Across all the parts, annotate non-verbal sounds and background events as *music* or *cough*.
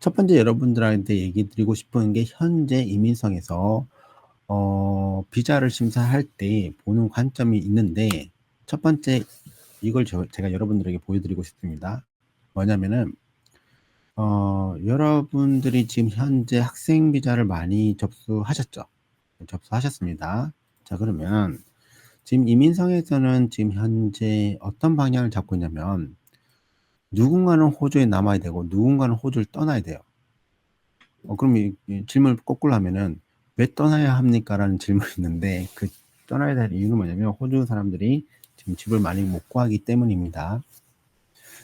첫 번째 여러분들한테 얘기 드리고 싶은 게 현재 이민성에서 어 비자를 심사할 때 보는 관점이 있는데 첫 번째 이걸 저 제가 여러분들에게 보여 드리고 싶습니다. 뭐냐면은 어 여러분들이 지금 현재 학생 비자를 많이 접수하셨죠? 접수하셨습니다. 자 그러면 지금 이민성에서는 지금 현재 어떤 방향을 잡고 있냐면 누군가는 호주에 남아야 되고 누군가는 호주를 떠나야 돼요. 어 그럼 이, 이 질문을 거꾸로 하면은 왜 떠나야 합니까 라는 질문이 있는데 그 떠나야 될 이유는 뭐냐면 호주 사람들이 지금 집을 많이 못 구하기 때문입니다.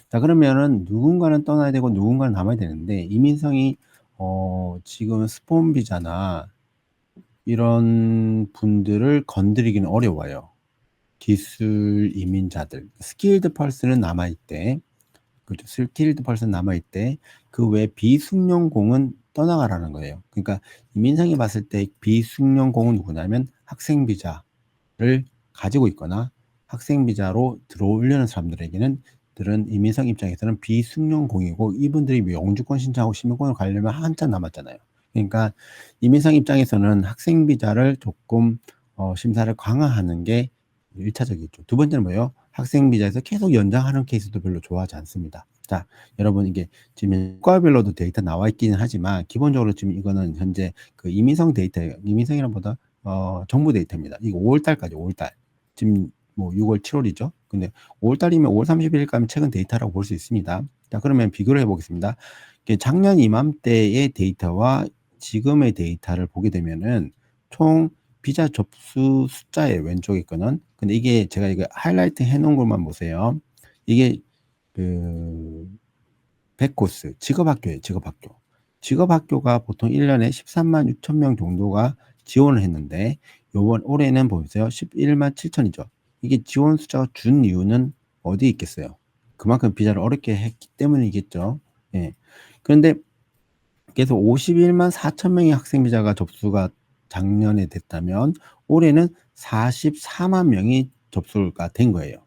자 그러면은 누군가는 떠나야 되고 누군가는 남아야 되는데 이민성이 어 지금 스폰 비자나 이런 분들을 건드리기는 어려워요. 기술 이민자들, 스킬드 펄슨은 남아 있대. 그죠? 스킬드 펄슨 남아 있대. 그 외 비숙련 공은 떠나가라는 거예요. 그러니까 이민상이 봤을 때 비숙련 공은 누구냐면 학생 비자를 가지고 있거나 학생 비자로 들어오려는 사람들에게는 들은 이민상 입장에서는 비숙련 공이고 이분들이 영주권 신청하고 시민권을 가려면 한참 남았잖아요. 그러니까 이민상 입장에서는 학생 비자를 조금 어, 심사를 강화하는 게 1차적이죠. 두 번째는 뭐예요? 학생 비자에서 계속 연장하는 케이스도 별로 좋아하지 않습니다. 자, 여러분 이게 지금 과별로도 데이터 나와 있기는 하지만 기본적으로 지금 이거는 현재 그 이민성 데이터예요. 이민성이란보다 어, 정부 데이터입니다. 이거 5월달까지 5월달. 지금 뭐 6월, 7월이죠. 근데 5월달이면 5월 31일까지 최근 데이터라고 볼 수 있습니다. 자, 그러면 비교를 해보겠습니다. 작년 이맘때의 데이터와 지금의 데이터를 보게 되면은 총 비자 접수 숫자의 왼쪽에 거는 근데 이게 제가 이거 하이라이트 해놓은 것만 보세요. 이게 그 백코스 직업학교예요. 직업학교. 직업학교가 보통 1년에 13만 6천 명 정도가 지원을 했는데 요번 올해는 보세요. 11만 7천이죠. 이게 지원 숫자가 준 이유는 어디 있겠어요? 그만큼 비자를 어렵게 했기 때문이겠죠. 예. 그런데 계속 51만 4천 명의 학생 비자가 접수가 작년에 됐다면 올해는 44만 명이 접수가 된 거예요.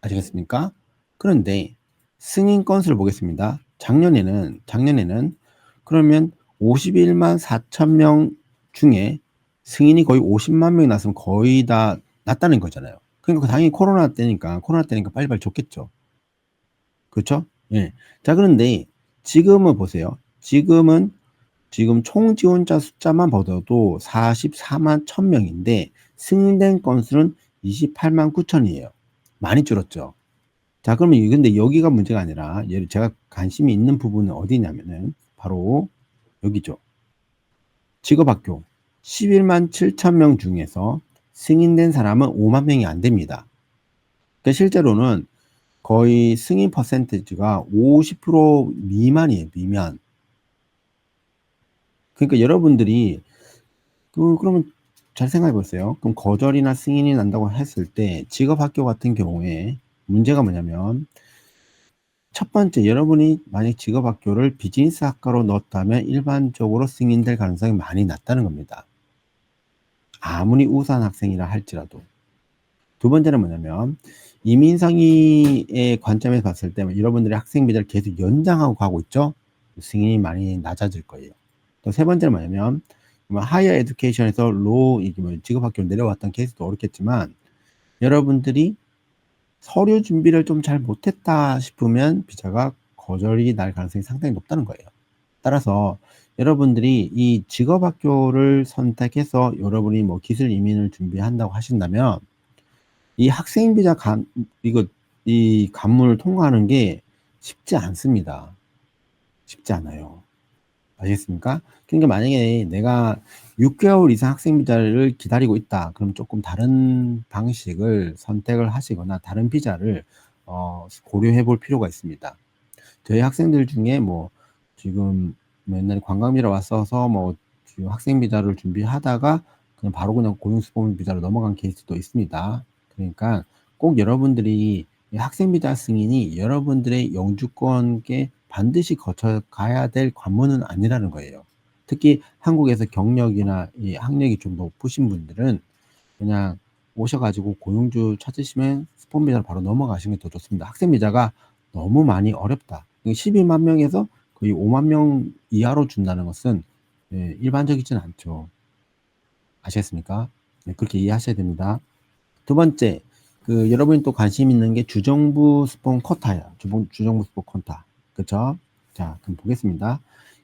아시겠습니까? 그런데 승인 건수를 보겠습니다. 작년에는 작년에는 그러면 51만 4천 명 중에 승인이 거의 50만 명이 났으면 거의 다 났다는 거잖아요. 그러니까 당연히 코로나 때니까 코로나 때니까 빨리빨리 줬겠죠. 그렇죠? 예. 자 그런데 지금은 보세요. 지금은 지금 총 지원자 숫자만 보더라도 44만 1000명인데 승인된 건수는 28만 9천이에요. 많이 줄었죠. 자, 그러면 근데 여기가 문제가 아니라 제가 관심이 있는 부분은 어디냐면은 바로 여기죠. 직업학교 11만 7천 명 중에서 승인된 사람은 5만 명이 안 됩니다. 그러니까 실제로는 거의 승인 퍼센테이지가 50% 미만이에요, 미만. 그러니까 여러분들이 그 그러면 잘 생각해 보세요. 그럼 거절이나 승인이 난다고 했을 때 직업 학교 같은 경우에 문제가 뭐냐면 첫 번째 여러분이 만약 직업 학교를 비즈니스 학과로 넣었다면 일반적으로 승인될 가능성이 많이 낮다는 겁니다. 아무리 우수한 학생이라 할지라도. 두 번째는 뭐냐면 이민상의의 관점에서 봤을 때 여러분들이 학생 비자를 계속 연장하고 가고 있죠. 승인이 많이 낮아질 거예요. 또 세 번째는 뭐냐면 하이어 에듀케이션에서 로 이게 뭐 직업학교로 내려왔던 케이스도 어렵겠지만 여러분들이 서류 준비를 좀 잘 못했다 싶으면 비자가 거절이 날 가능성이 상당히 높다는 거예요. 따라서 여러분들이 이 직업학교를 선택해서 여러분이 뭐 기술 이민을 준비한다고 하신다면 이 학생 비자 감 이거 이 관문을 통과하는 게 쉽지 않습니다. 쉽지 않아요. 아시겠습니까? 그러니까 만약에 내가 6개월 이상 학생 비자를 기다리고 있다. 그럼 조금 다른 방식을 선택을 하시거나 다른 비자를 어, 고려해 볼 필요가 있습니다. 저희 학생들 중에 뭐 지금 맨날 관광비로 왔어서 뭐 지금 학생 비자를 준비하다가 그냥 바로 그냥 고용수범 비자로 넘어간 케이스도 있습니다. 그러니까 꼭 여러분들이 학생 비자 승인이 여러분들의 영주권에 반드시 거쳐 가야 될 관문은 아니라는 거예요. 특히 한국에서 경력이나 이 학력이 좀 높으신 분들은 그냥 오셔가지고 고용주 찾으시면 스폰 비자로 바로 넘어가시는 게 더 좋습니다. 학생 비자가 너무 많이 어렵다. 12만 명에서 거의 5만 명 이하로 준다는 것은 예, 일반적이지는 않죠. 아시겠습니까? 네, 그렇게 이해하셔야 됩니다. 두 번째, 그 여러분이 또 관심 있는 게 주정부 스폰 쿼타예요. 주정, 주정부 스폰 쿼타. 그쵸? 자, 그럼 보겠습니다.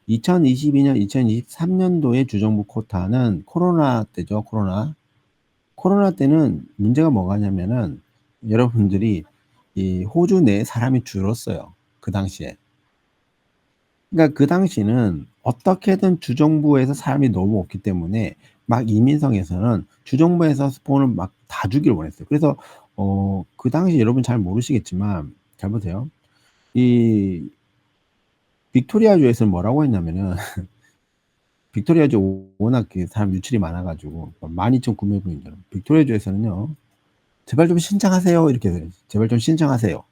2022년, 2023년도의 주정부 쿼타는 코로나 때죠, 코로나. 코로나 때는 문제가 뭐가 냐면은 여러분들이 이 호주 내 사람이 줄었어요. 그 당시에. 그러니까 그 당시는 어떻게든 주정부에서 사람이 너무 없기 때문에 막 이민성에서는 주정부에서 스폰을 막 다 주기를 원했어요. 그래서 어, 그 당시 여러분 잘 모르시겠지만 잘 보세요. 이 빅토리아주에서는 뭐라고 했냐면은 *laughs* 빅토리아주 워낙 그 사람 유출이 많아가지고 12,900분이잖아요. 빅토리아주에서는요. 제발 좀 신청하세요. 이렇게. 제발 좀 신청하세요.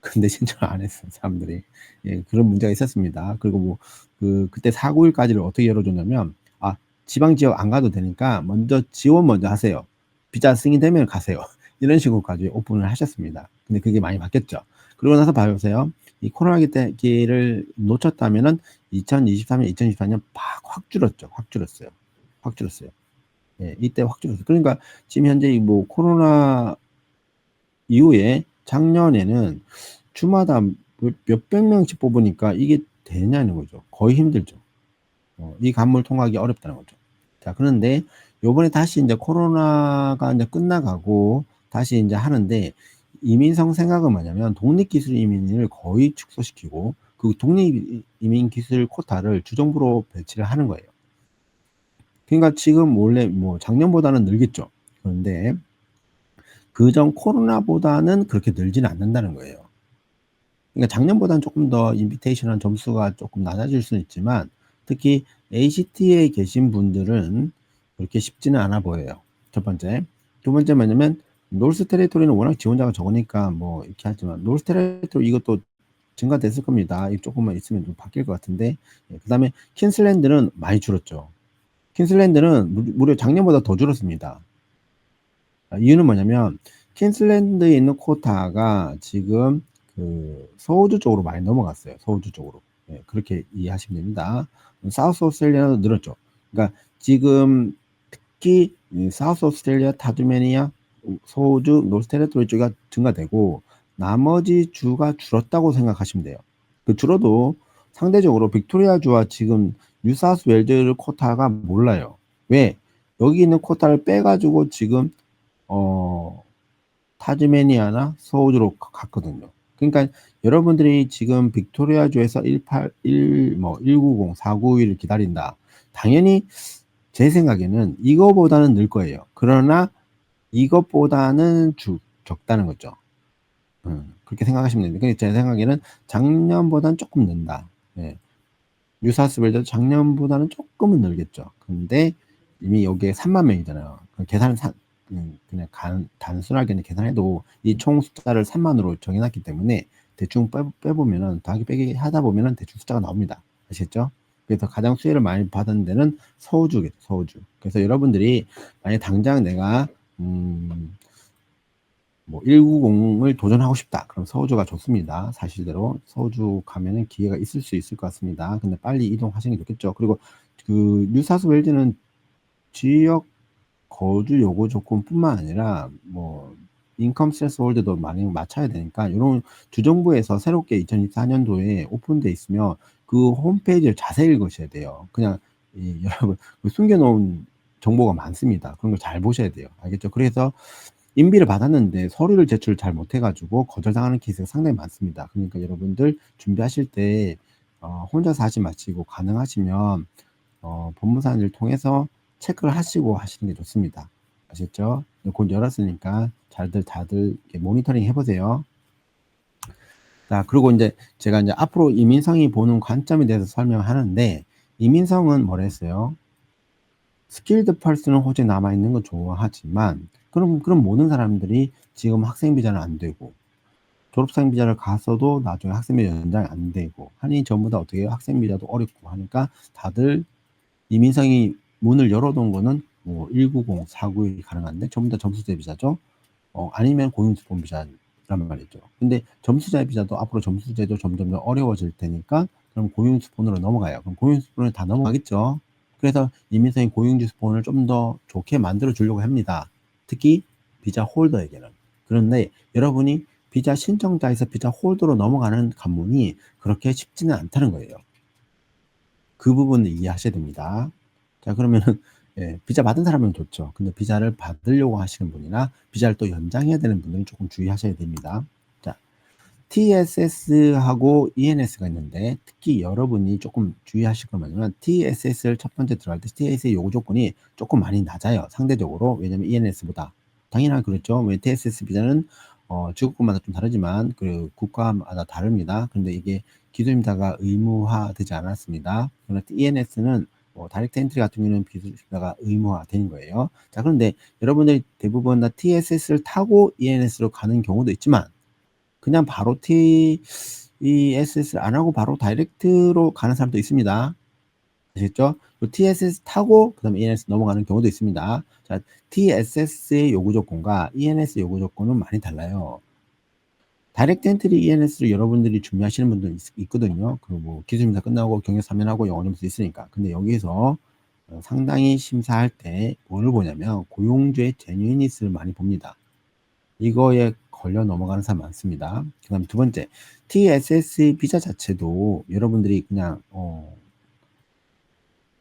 *laughs* 근데 신청을 안 했어요, 사람들이. 예, 그런 문제가 있었습니다. 그리고 뭐, 그, 그때 491까지를 어떻게 열어줬냐면, 아, 지방 지역 안 가도 되니까 먼저 지원 먼저 하세요. 비자 승인되면 가세요. *laughs* 이런 식으로까지 오픈을 하셨습니다. 근데 그게 많이 바뀌었죠. 그러고 나서 봐보세요. 이 코로나 기를 놓쳤다면은 2023년, 2024년 팍확 줄었죠. 확 줄었어요. 확 줄었어요. 예, 이때 확 줄었어요. 그러니까 지금 현재 뭐 코로나 이후에 작년에는 주마다 몇백 명씩 뽑으니까 이게 되냐는 거죠. 거의 힘들죠. 어, 이 간물 통과하기 어렵다는 거죠. 자, 그런데 요번에 다시 이제 코로나가 이제 끝나가고 다시 이제 하는데 이민성 생각은 뭐냐면 독립기술 이민을 거의 축소시키고 그 독립 이민 기술 코타를 주정부로 배치를 하는 거예요. 그러니까 지금 원래 뭐 작년보다는 늘겠죠. 그런데 그 전 코로나보다는 그렇게 늘지는 않는다는 거예요. 그러니까 작년보다는 조금 더 인비테이션한 점수가 조금 낮아질 수는 있지만 특히 ACT에 계신 분들은 그렇게 쉽지는 않아 보여요. 첫 번째. 두 번째 뭐냐면 노스 테리토리는 워낙 지원자가 적으니까 뭐 이렇게 하지만 노스 테리토리 이것도 증가됐을 겁니다. 조금만 있으면 좀 바뀔 것 같은데 예, 그 다음에 킨슬랜드는 많이 줄었죠. 킨슬랜드는 무려 작년보다 더 줄었습니다. 아, 이유는 뭐냐면 킨슬랜드에 있는 코타가 지금 그 서우주 쪽으로 많이 넘어갔어요. 서우주 쪽으로. 예, 그렇게 이해하시면 됩니다. 사우스 오스트레일리아도 늘었죠. 그러니까 지금 특히 사우스 오스트레일리아, 타즈메니아, 서우주, 노스테레토리 쪽이 증가되고 나머지 주가 줄었다고 생각하시면 돼요. 그 줄어도 상대적으로 빅토리아 주와 지금 뉴사우스 웰즈 코타가 몰라요. 왜? 여기 있는 코타를 빼가지고 지금 어 타즈메니아나 서우주로 갔거든요. 그러니까 여러분들이 지금 빅토리아 주에서 18, 1, 뭐 190, 491을 기다린다. 당연히 제 생각에는 이거보다는 늘 거예요. 그러나 이것보다는 주, 적다는 거죠. 음, 그렇게 생각하시면 됩니다. 그러니까 제 생각에는 작년보다는 조금 는다. 예. 뉴사스벨도 작년보다는 조금은 늘겠죠. 근데 이미 여기에 3만 명이잖아요. 계산을 사, 음, 그냥 간, 단순하게 계산해도 이 총 숫자를 3만으로 정해놨기 때문에 대충 빼, 빼보면은 더하기 빼기 하다 보면은 대충 숫자가 나옵니다. 아시겠죠? 그래서 가장 수혜를 많이 받은 데는 서우주겠죠, 서우주. 그래서 여러분들이 만약 당장 내가 음, 뭐 190을 도전하고 싶다. 그럼 서우주가 좋습니다. 사실대로 서우주 가면은 기회가 있을 수 있을 것 같습니다. 근데 빨리 이동하시는 게 좋겠죠. 그리고 그 뉴사스 웰즈는 지역 거주 요구 조건뿐만 아니라 뭐 인컴 스트레스 홀드도 많이 맞춰야 되니까 이런 주정부에서 새롭게 2024년도에 오픈돼 있으면 그 홈페이지를 자세히 읽으셔야 돼요. 그냥 이, *laughs* 여러분 그 숨겨놓은 정보가 많습니다. 그런 걸 잘 보셔야 돼요. 알겠죠? 그래서 인비를 받았는데 서류를 제출 잘 못해가지고 거절당하는 케이스가 상당히 많습니다. 그러니까 여러분들 준비하실 때 어, 혼자서 하지 마시고 가능하시면 어, 법무사를 통해서 체크를 하시고 하시는 게 좋습니다. 아셨죠? 곧 열었으니까 잘들 다들 모니터링 해보세요. 자, 그리고 이제 제가 이제 앞으로 이민성이 보는 관점에 대해서 설명하는데 이민성은 뭐랬어요? 스킬드 펄스는 호주에 남아 있는 건 좋아하지만 그럼 그럼 모든 사람들이 지금 학생 비자는 안 되고 졸업생 비자를 갔어도 나중에 학생 비자 연장이 안 되고 하니 전부 다 어떻게 해요? 학생 비자도 어렵고 하니까 다들 이민성이 문을 열어둔 거는 뭐 190, 491이 가능한데 전부 다 점수제 비자죠. 어, 아니면 고용수본 비자란 말이죠. 근데 점수제 비자도 앞으로 점수제도 점점 더 어려워질 테니까 그럼 고용주스폰으로 넘어가요. 그럼 고용주스폰을 다 넘어가겠죠. 그래서 이민성이 고용주스폰을 좀 더 좋게 만들어 주려고 합니다. 특히 비자 홀더에게는. 그런데 여러분이 비자 신청자에서 비자 홀더로 넘어가는 관문이 그렇게 쉽지는 않다는 거예요. 그 부분을 이해하셔야 됩니다. 자, 그러면은, 예, 비자 받은 사람은 좋죠. 근데 비자를 받으려고 하시는 분이나 비자를 또 연장해야 되는 분들은 조금 주의하셔야 됩니다. 자, TSS하고 ENS가 있는데 특히 여러분이 조금 주의하실 건 뭐냐면 TSS를 첫 번째 들어갈 때 TS의 요구 조건이 조금 많이 낮아요. 상대적으로. 왜냐면 ENS보다. 당연히 그렇죠. 왜 TSS 비자는 어, 지국권마다 좀 다르지만 그 국가마다 다릅니다. 그런데 이게 기술임자가 의무화되지 않았습니다. 그런데 ENS는 뭐 다이렉트 엔트리 같은 경우는 기술임자가 의무화된 거예요. 자 그런데 여러분들이 대부분 다 TSS를 타고 ENS로 가는 경우도 있지만 그냥 바로 TSS를 안 하고 바로 다이렉트로 가는 사람도 있습니다. 아시겠죠? TSS 타고 그 다음에 ENS 넘어가는 경우도 있습니다. 자, TSS의 요구 조건과 ENS 요구 조건은 많이 달라요. 다이렉트 엔트리 ENS를 여러분들이 준비하시는 분들 있, 거든요 그리고 뭐 기술심사 끝나고 경력 3년하고 영어 점수 있으니까. 근데 여기서 어, 상당히 심사할 때 뭐를 보냐면 고용주의 제뉴이니스를 많이 봅니다. 이거에 걸려 넘어가는 사람 많습니다. 그 다음 두 번째, TSS 비자 자체도 여러분들이 그냥 어,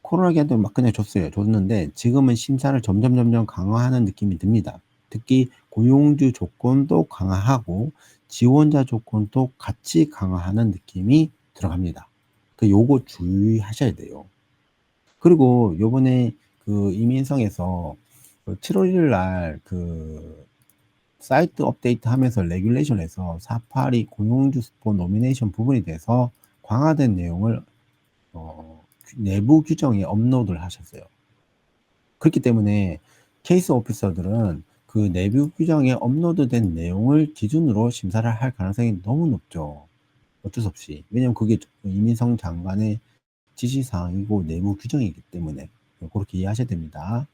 코로나기한테 막 그냥 줬어요. 줬는데 지금은 심사를 점점 점점 강화하는 느낌이 듭니다. 특히 고용주 조건도 강화하고 지원자 조건도 같이 강화하는 느낌이 들어갑니다. 그 요거 주의하셔야 돼요. 그리고 요번에 그 이민성에서 7월 1일 날 그 사이트 업데이트 하면서 레귤레이션에서 482 고용주 스포 노미네이션 부분에 대해서 강화된 내용을 어, 내부 규정에 업로드를 하셨어요. 그렇기 때문에 케이스 오피서들은 그 내부 규정에 업로드된 내용을 기준으로 심사를 할 가능성이 너무 높죠. 어쩔 수 없이. 왜냐면 그게 이민성 장관의 지시사항이고 내부 규정이기 때문에 그렇게 이해하셔야 됩니다.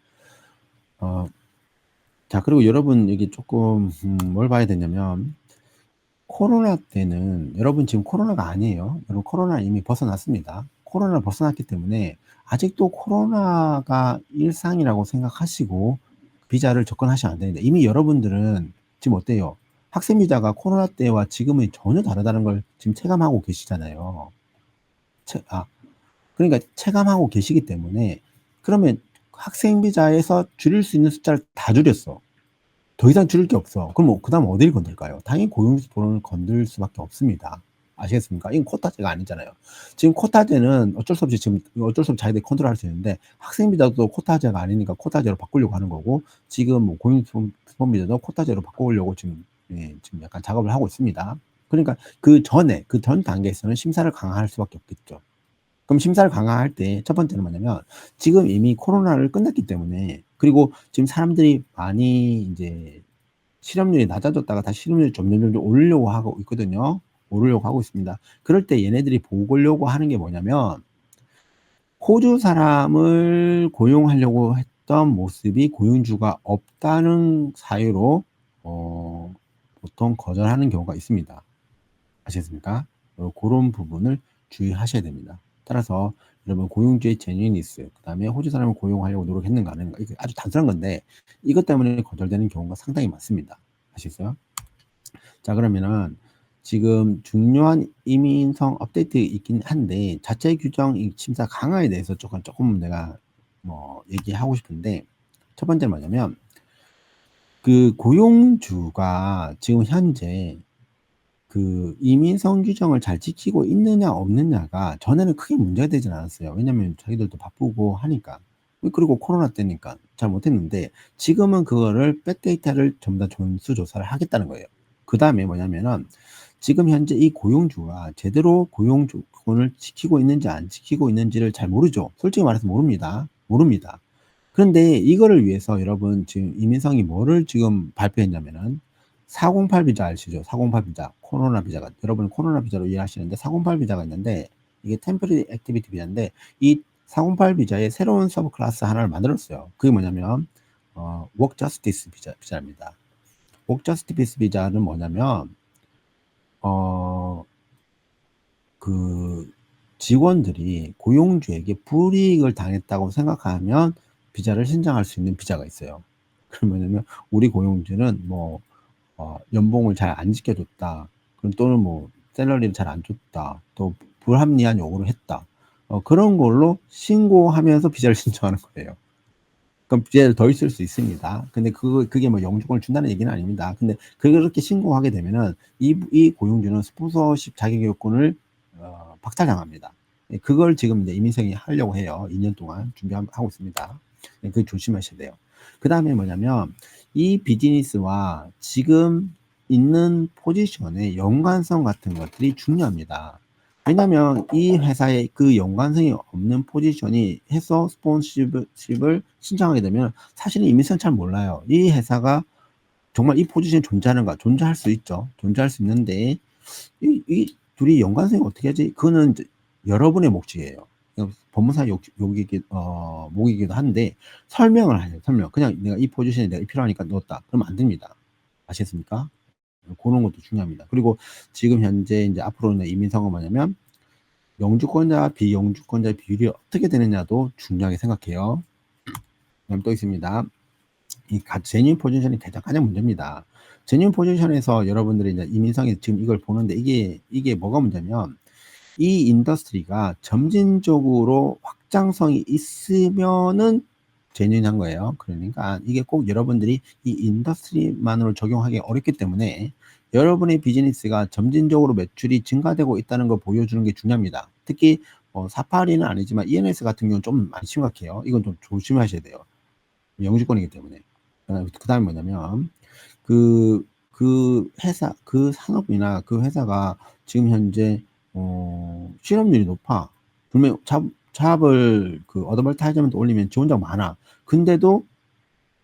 어, 자, 그리고 여러분 여기 조금 음, 뭘 봐야 되냐면 코로나 때는 여러분 지금 코로나가 아니에요. 여러분 코로나 이미 벗어났습니다. 코로나를 벗어났기 때문에 아직도 코로나가 일상이라고 생각하시고 비자를 접근하시면 안 되는데 이미 여러분들은 지금 어때요? 학생 비자가 코로나 때와 지금은 전혀 다르다는 걸 지금 체감하고 계시잖아요. 체, 아, 그러니까 체감하고 계시기 때문에 그러면 학생 비자에서 줄일 수 있는 숫자를 다 줄였어. 더 이상 줄일 게 없어. 그럼 뭐, 그 다음 어디를 건들까요? 당연히 고용주 보론을 건들 수밖에 없습니다. 아시겠습니까? 이건 코타제가 아니잖아요. 지금 코타제는 어쩔 수 없이 지금 어쩔 수 없이 자기들이 컨트롤 할 수 있는데 학생 비자도 코타제가 아니니까 코타제로 바꾸려고 하는 거고 지금 뭐 고용 스폰 비자도 코타제로 바꾸려고 지금 예, 지금 약간 작업을 하고 있습니다. 그러니까 그 전에 그 전 단계에서는 심사를 강화할 수밖에 없겠죠. 그럼 심사를 강화할 때 첫 번째는 뭐냐면 지금 이미 코로나를 끝났기 때문에 그리고 지금 사람들이 많이 이제 실업률이 낮아졌다가 다시 실업률이 점점 점점 오르려고 하고 있거든요. 오르려고 하고 있습니다. 그럴 때 얘네들이 보려고 하는 게 뭐냐면 호주 사람을 고용하려고 했던 모습이 고용주가 없다는 사유로 어, 보통 거절하는 경우가 있습니다. 아시겠습니까? 어, 그런 부분을 주의하셔야 됩니다. 따라서 여러분 고용주의 제뉴니스 그 다음에 호주 사람을 고용하려고 노력했는가 하는가 이게 아주 단순한 건데 이것 때문에 거절되는 경우가 상당히 많습니다. 아시겠어요? 자 그러면은 지금 중요한 이민성 업데이트 있긴 한데 자체 규정 심사 강화에 대해서 조금 조금 내가 뭐 얘기하고 싶은데 첫 번째 뭐냐면 그 고용주가 지금 현재 그 이민성 규정을 잘 지키고 있느냐 없느냐가 전에는 크게 문제가 되진 않았어요. 왜냐면 자기들도 바쁘고 하니까. 그리고 코로나 때니까 잘 못했는데 지금은 그거를 백데이터를 전부 다 전수 조사를 하겠다는 거예요. 그 다음에 뭐냐면은 지금 현재 이 고용주가 제대로 고용 조건을 지키고 있는지 안 지키고 있는지를 잘 모르죠. 솔직히 말해서 모릅니다. 모릅니다. 그런데 이거를 위해서 여러분 지금 이민성이 뭐를 지금 발표했냐면은 408 비자 아시죠? 408 비자, 코로나 비자가 여러분 코로나 비자로 이해하시는데 408 비자가 있는데 이게 템퍼리 액티비티 비자인데 이 408 비자에 새로운 서브 클래스 하나를 만들었어요. 그게 뭐냐면 어, 워크 저스티스 비자, 비자입니다. 워크 저스티스 비자는 뭐냐면 어, 그, 직원들이 고용주에게 불이익을 당했다고 생각하면 비자를 신청할 수 있는 비자가 있어요. 그러면은 우리 고용주는 뭐 어, 연봉을 잘 안 지켜줬다. 그럼 또는 뭐 샐러리를 잘 안 줬다. 또 불합리한 요구를 했다. 어, 그런 걸로 신고하면서 비자를 *laughs* 신청하는 거예요. 그럼 비자를 더 있을 수 있습니다. 근데 그 그게 뭐 영주권을 준다는 얘기는 아닙니다. 근데 그렇게 신고하게 되면은 이, 이 고용주는 스폰서십 자격 요건을 어, 박탈당합니다. 예, 그걸 지금 이제 이민생이 하려고 해요. 2년 동안 준비하고 있습니다. 예, 그 조심하셔야 돼요. 그 다음에 뭐냐면 이 비즈니스와 지금 있는 포지션의 연관성 같은 것들이 중요합니다. 왜냐면 이 회사에 그 연관성이 없는 포지션이 해서 스폰서십을 신청하게 되면 사실은 이민생 잘 몰라요. 이 회사가 정말 이 포지션이 존재하는가? 존재할 수 있죠. 존재할 수 있는데 이, 이 둘이 연관성이 어떻게 하지? 그거는 여러분의 몫이에요. 법무사 욕, 욕이기, 어, 목이기도 한데, 설명을 하세요, 설명. 그냥 내가 이 포지션에 내가 필요하니까 넣었다. 그러면 안 됩니다. 아시겠습니까? 그런 것도 중요합니다. 그리고 지금 현재 이제 앞으로는 이민성은 뭐냐면, 영주권자, 비영주권자 비율이 어떻게 되느냐도 중요하게 생각해요. 그다음 또 있습니다. 이 제뉴인 포지션이 가장 가장 문제입니다. 제뉴인 포지션에서 여러분들이 이제 이민성이 지금 이걸 보는데 이게 이게 뭐가 문제냐면 이 인더스트리가 점진적으로 확장성이 있으면은 제뉴인한 거예요. 그러니까 이게 꼭 여러분들이 이 인더스트리만으로 적용하기 어렵기 때문에 여러분의 비즈니스가 점진적으로 매출이 증가되고 있다는 걸 보여주는 게 중요합니다. 특히 뭐 사파리는 아니지만 ENS 같은 경우는 좀 많이 심각해요. 이건 좀 조심하셔야 돼요. 영주권이기 때문에. 그 다음에 뭐냐면 그, 그 회사, 그 산업이나 그 회사가 지금 현재 어, 실업률이 높아. 그러면 잡, 잡을 그 어드벌타이즈먼트 올리면 지원자가 많아. 근데도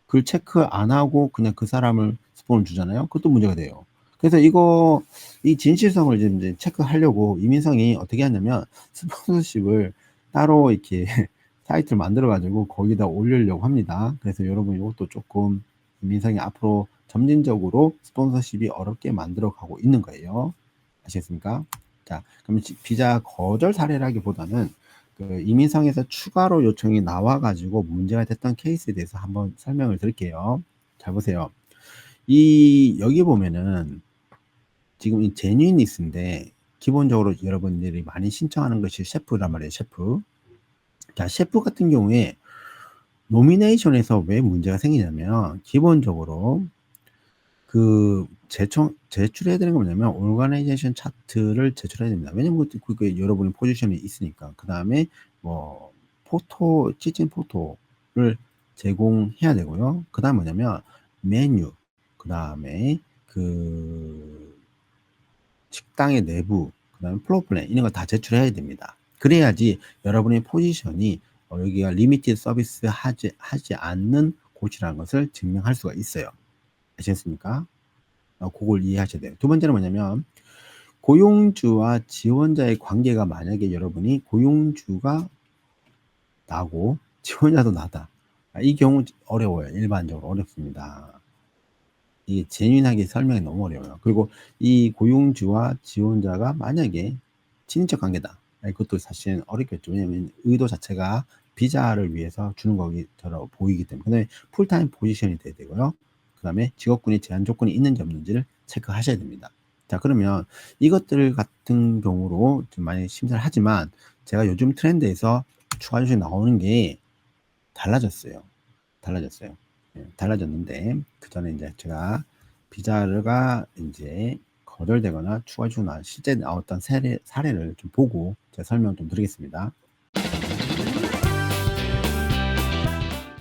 그걸 체크 안 하고 그냥 그 사람을 스폰을 주잖아요. 그것도 문제가 돼요. 그래서 이거 이 진실성을 이제 체크하려고 이민성이 어떻게 하냐면 스폰서십을 따로 이렇게 *laughs* 사이트를 만들어 가지고 거기다 올리려고 합니다. 그래서 여러분 이것도 조금 이민성이 앞으로 점진적으로 스폰서십이 어렵게 만들어 가고 있는 거예요. 아시겠습니까? 자, 그러면 비자 거절 사례라기보다는 그 이민성에서 추가로 요청이 나와가지고 문제가 됐던 케이스에 대해서 한번 설명을 드릴게요. 잘 보세요. 이 여기 보면은 지금 이 제뉴니스인데 기본적으로 여러분들이 많이 신청하는 것이 셰프란 말이에요. 셰프. 자, 셰프 같은 경우에 노미네이션에서 왜 문제가 생기냐면 기본적으로 그 제청, 제출해야 되는 거 뭐냐면 오르가나이제이션 차트를 제출해야 됩니다. 왜냐면 그게 여러분의 포지션이 있으니까. 그 다음에 뭐 포토, 찌찐 포토를 제공해야 되고요. 그 다음 뭐냐면 메뉴, 그 다음에 그 식당의 내부, 그 다음에 플로우 플랜 이런 거다 제출해야 됩니다. 그래야지 여러분의 포지션이 어, 여기가 리미티드 서비스 하지, 하지 않는 곳이라는 것을 증명할 수가 있어요. 아시겠습니까? 어, 그걸 이해하셔야 돼요. 두 번째는 뭐냐면 고용주와 지원자의 관계가 만약에 여러분이 고용주가 나고 지원자도 나다. 아, 이 경우 어려워요. 일반적으로 어렵습니다. 이게 재미나게 설명이 너무 어려워요. 그리고 이 고용주와 지원자가 만약에 친인척 관계다. 그것도 사실은 어렵겠죠. 왜냐하면 의도 자체가 비자를 위해서 주는 거기처럼 보이기 때문에. 그 다음에 풀타임 포지션이 돼야 되고요. 그 다음에 직업군의 제한 조건이 있는지 없는지를 체크하셔야 됩니다. 자, 그러면 이것들 같은 경우로 좀 많이 심사를 하지만 제가 요즘 트렌드에서 추가 조건이 나오는 게 달라졌어요. 달라졌어요. 네, 달라졌는데 그 전에 이제 제가 비자가 이제 거절되거나 추가 조건이 실제 나왔던 사례, 사례를 좀 보고 제가 설명 좀 드리겠습니다.